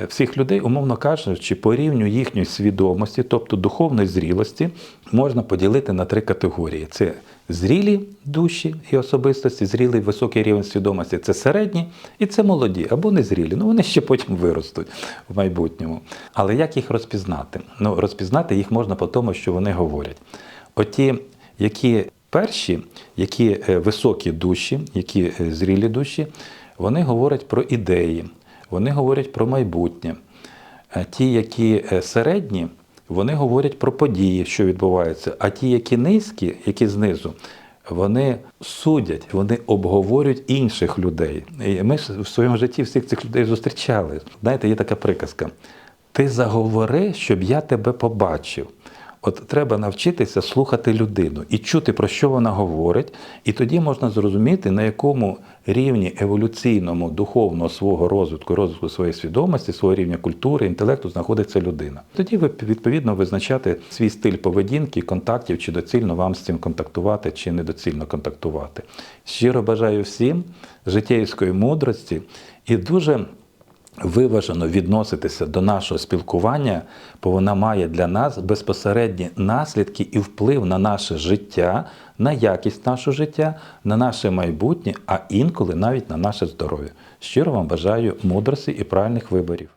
е, всіх людей, умовно кажучи, по рівню їхньої свідомості, тобто духовної зрілості, можна поділити на три категорії: це зрілі душі і особистості, зрілий високий рівень свідомості, це середні і це молоді або незрілі. Ну вони ще потім виростуть в майбутньому. Але як їх розпізнати? Ну, розпізнати їх можна по тому, що вони говорять. Оті, які перші, які е, високі душі, які е, зрілі душі, вони говорять про ідеї, вони говорять про майбутнє. Ті, які е, середні, вони говорять про події, що відбуваються. А ті, які низькі, які знизу, вони судять, вони обговорюють інших людей. І ми ж в своєму житті всіх цих людей зустрічали. Знаєте, є така приказка: ти заговори, щоб я тебе побачив. От треба навчитися слухати людину і чути, про що вона говорить, і тоді можна зрозуміти, на якому рівні еволюційному, духовного свого розвитку, розвитку своєї свідомості, свого рівня культури, інтелекту знаходиться людина. Тоді ви відповідно визначати свій стиль поведінки, контактів, чи доцільно вам з цим контактувати, чи недоцільно контактувати. Щиро бажаю всім життєвської мудрості і дуже виважено відноситися до нашого спілкування, бо вона має для нас безпосередні наслідки і вплив на наше життя, на якість нашого життя, на наше майбутнє, а інколи навіть на наше здоров'я. Щиро вам бажаю мудрості і правильних виборів.